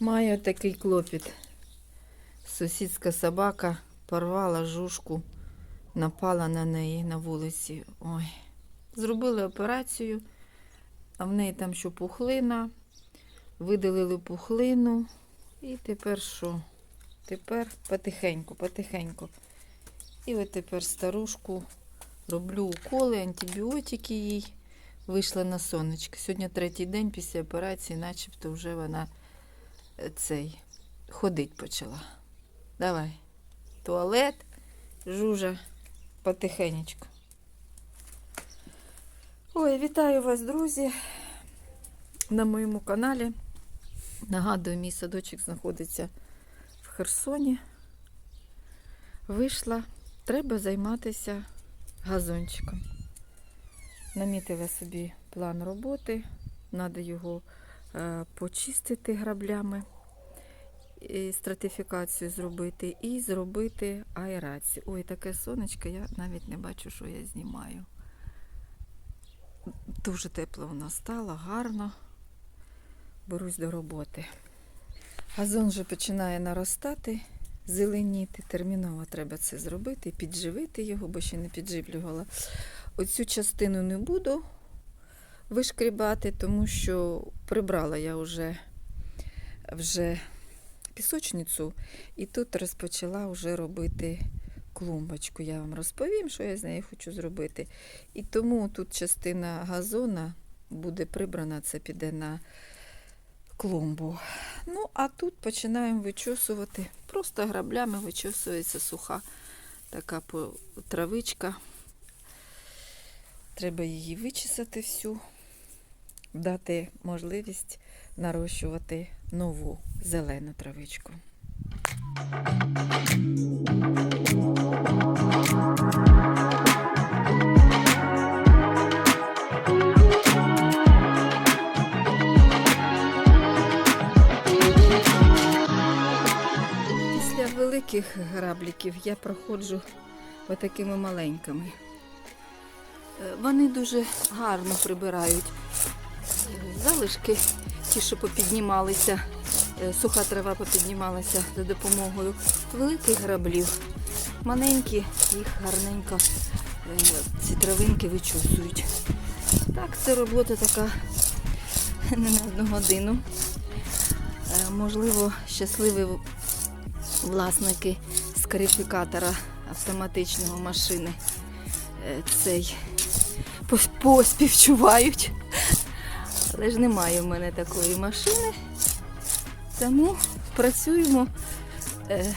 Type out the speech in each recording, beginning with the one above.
Маю такий клопіт. Сусідська собака порвала жушку, напала на неї на вулиці. Ой. Зробили операцію, а в неї там що пухлина. Видалили пухлину. І тепер що? Тепер потихеньку, потихеньку. І от тепер старушку роблю уколи, антибіотики їй. Вийшла на сонечко. Сьогодні третій день після операції, начебто вже вона цей ходить почала. Давай. Туалет, жужа, потихенечку. Ой, вітаю вас, друзі, на моєму каналі. Нагадую, мій садочок знаходиться в Херсоні. Вийшла, треба займатися газончиком. Намітила собі план роботи, треба його почистити граблями, і стратифікацію зробити і зробити аерацію. Ой, таке сонечко, я навіть не бачу, що я знімаю. Дуже тепло воно стало, гарно. Берусь до роботи. Газон вже починає наростати, зеленіти. Терміново треба це зробити, підживити його, бо ще не підживлювала. Оцю частину не буду вишкрібати, тому що прибрала я вже, вже пісочницю і тут розпочала вже робити клумбочку. Я вам розповім, що я з нею хочу зробити. І тому тут частина газона буде прибрана, це піде на клумбу. Ну, а тут починаємо вичосувати. Просто граблями вичосується суха така травичка. Треба її вичесати всю, дати можливість нарощувати нову зелену травичку. Після великих грабліків я проходжу отакими маленькими. Е, Вони дуже гарно прибирають залишки, ті, що попіднімалися, е, суха трава попіднімалася за допомогою великих граблів. Маленькі їх гарненько е, ці травинки вичосують. Так, це робота така не на одну годину. Е, Можливо, щасливі власники скарифікатора автоматичного машини цей пос- поспівчувають. Але ж немає в мене такої машини. Тому працюємо, е,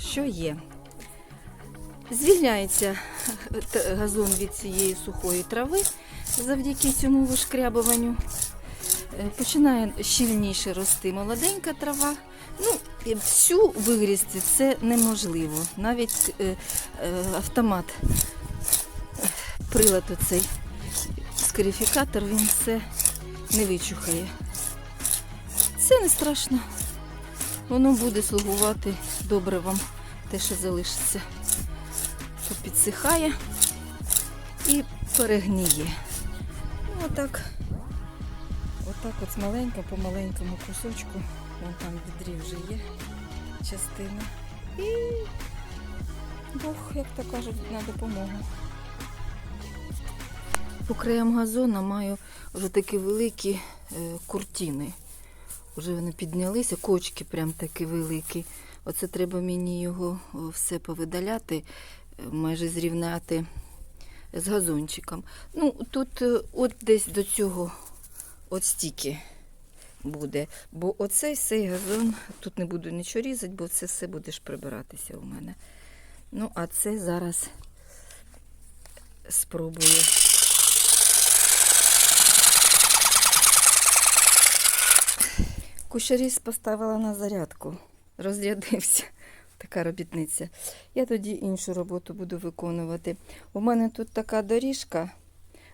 що є. Звільняється е, газон від цієї сухої трави завдяки цьому вишкрябуванню. Е, Починає щільніше рости молоденька трава. Ну, всю вигрізти це неможливо. Навіть автомат, прилад оцей скарифікатор, він все не вичухає. Це не страшно. Воно буде слугувати добре вам те, що залишиться. Підсихає і перегніє. Отак. Отак от з маленько по маленькому кусочку. Вон там в відрі вже є частина. І Бог, як то кажуть, на допомогу. По краям газона маю вже такі великі е, куртини. Вже вони піднялися, кочки прям такі великі. Оце треба мені його все повидаляти, е, майже зрівняти з газончиком. Ну, тут е, от десь до цього от стільки буде. Бо оцей цей газон, тут не буду нічого різати, бо це все будеш прибиратися у мене. Ну, а це зараз спробую. Кущаріс поставила на зарядку. Розрядився. Така робітниця. Я тоді іншу роботу буду виконувати. У мене тут така доріжка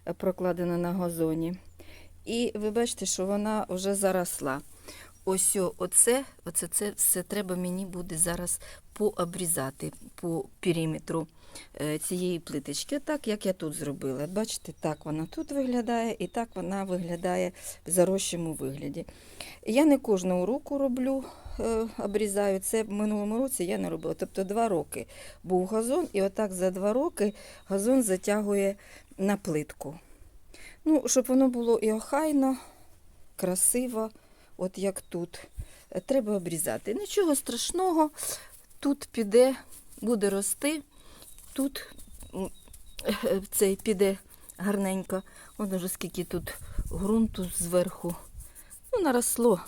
е, прокладена на газоні. І ви бачите, що вона вже заросла. Ось оце, оце це все треба мені буде зараз пообрізати по периметру цієї плиточки, так як я тут зробила. Бачите, так вона тут виглядає і так вона виглядає в зарощому вигляді. Я не кожного року роблю, е, обрізаю. Це в минулому році я не робила. Тобто два роки був газон, і отак за два роки газон затягує на плитку. Ну, щоб воно було і охайно, красиво, от як тут. Е, Треба обрізати. Нічого страшного, тут піде, буде рости, тут цей піде гарненько. Воно вже скільки тут ґрунту зверху. Ну, наросло.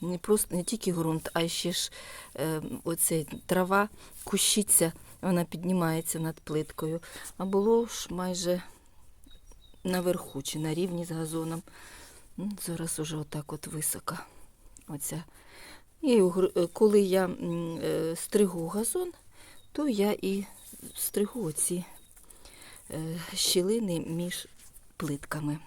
Не просто не тільки ґрунт, а ще ж е, оця трава кущиться, вона піднімається над плиткою. А було ж майже наверху чи на рівні з газоном. Ну, зараз уже отак от високо. Оця. І коли я е, стригу газон, то я і стригу оці е, щілини між плитками.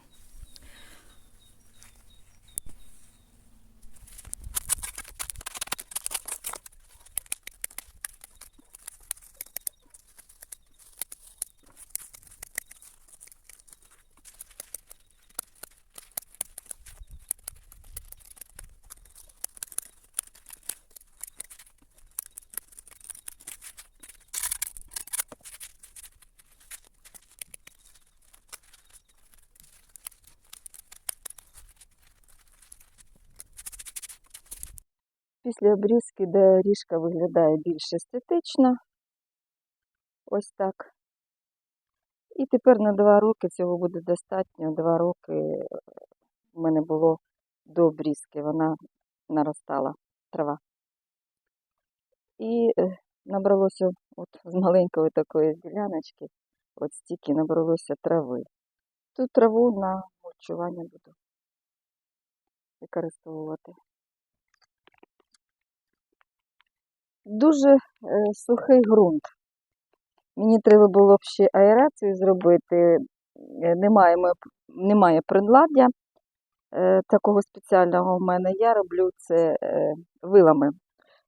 Після обрізки доріжка виглядає більш естетично. Ось так. І тепер на два роки цього буде достатньо. Два роки в мене було до обрізки, вона наростала трава. І е, набралося от з маленької такої діляночки, от стільки набралося трави. Ту траву на мульчування буду використовувати. Дуже е, сухий ґрунт. Мені треба було б ще аерацію зробити. Е, Немає, немає приладдя е, такого спеціального в мене. Я роблю це вилами.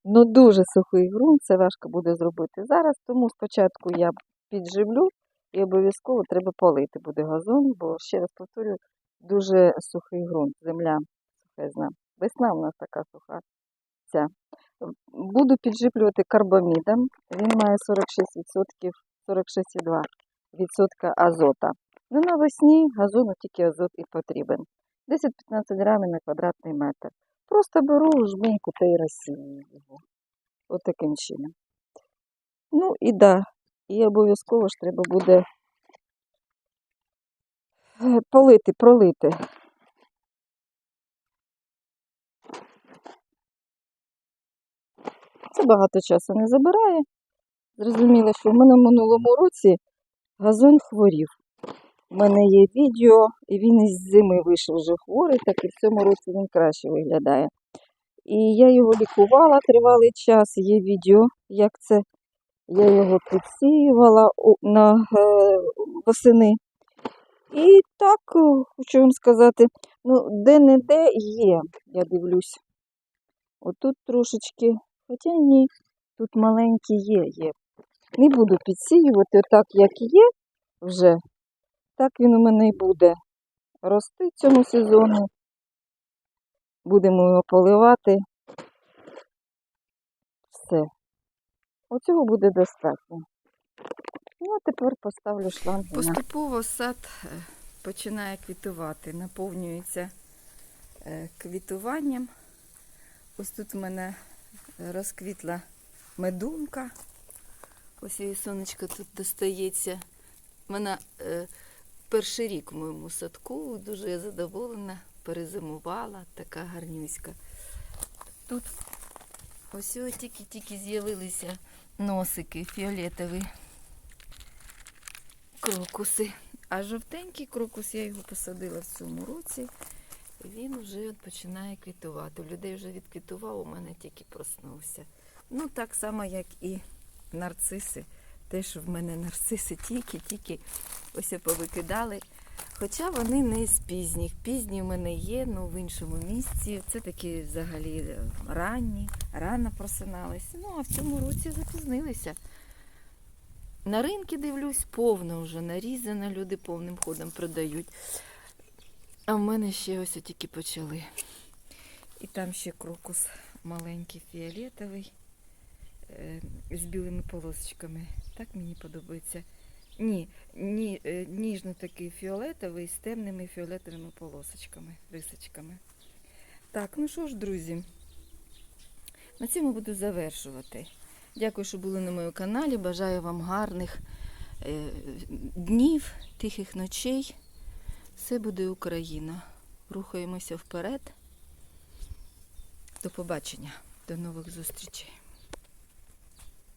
Ну дуже сухий ґрунт, це важко буде зробити зараз, тому спочатку я підживлю і обов'язково треба полити буде газон, бо ще раз повторюю, дуже сухий ґрунт, земля сухезна. Весна у нас така суха. Ця. Буду підживлювати карбамідом. Він має 46%, 46,2% азота. Ну, навесні газону тільки азот і потрібен. 10-15 грамів на квадратний метр. Просто беру жменьку та й розсію його. От таким чином. Ну і да, і обов'язково ж треба буде е, полити, пролити. Це багато часу не забирає. Зрозуміло, що в мене в минулому році газон хворів. У мене є відео, і він із зими вийшов вже хворий, так і в цьому році він краще виглядає. І я його лікувала тривалий час, є відео, як це. Я його підсіювала на е, восени. І так, е, хочу вам сказати, ну, де-не-де є, я дивлюсь. Отут трошечки, хоча ні, тут маленькі є, є. Не буду підсіювати отак, як є вже. Так він у мене і буде рости цьому сезону. Будемо його поливати. Все. Оцього буде достатньо. Ну, а тепер поставлю шланги. Поступово сад е, починає квітувати, наповнюється е, квітуванням. Ось тут в мене розквітла медунка. Ось її сонечко тут достається. Вона е, перший рік в моєму садку, дуже я задоволена, перезимувала, така гарнюська. Тут ось тільки-тільки з'явилися носики фіолетові крокуси. А жовтенький крокус я його посадила в цьому році. Він вже починає квітувати. У людей вже відквітував, у мене тільки проснувся. Ну, так само, як і нарциси. Теж в мене нарциси тільки-тільки ось повикидали. Хоча вони не з пізніх. Пізні в мене є, ну в іншому місці. Це такі взагалі е, ранні, рано просиналися. Ну, а в цьому році запізнилися. На ринки дивлюсь, повно вже нарізано, люди повним ходом продають. А в мене ще ось тільки почали. І там ще крокус маленький фіолетовий е, з білими полосочками. Так мені подобається. Ні, ні, е, ніжно такий фіолетовий з темними фіолетовими полосочками, рисочками. Так, ну що ж, друзі, на цьому буду завершувати. Дякую, що були на моєму каналі. Бажаю вам гарних е, днів, тихих ночей. Все буде Україна. Рухаємося вперед. До побачення, до нових зустрічей.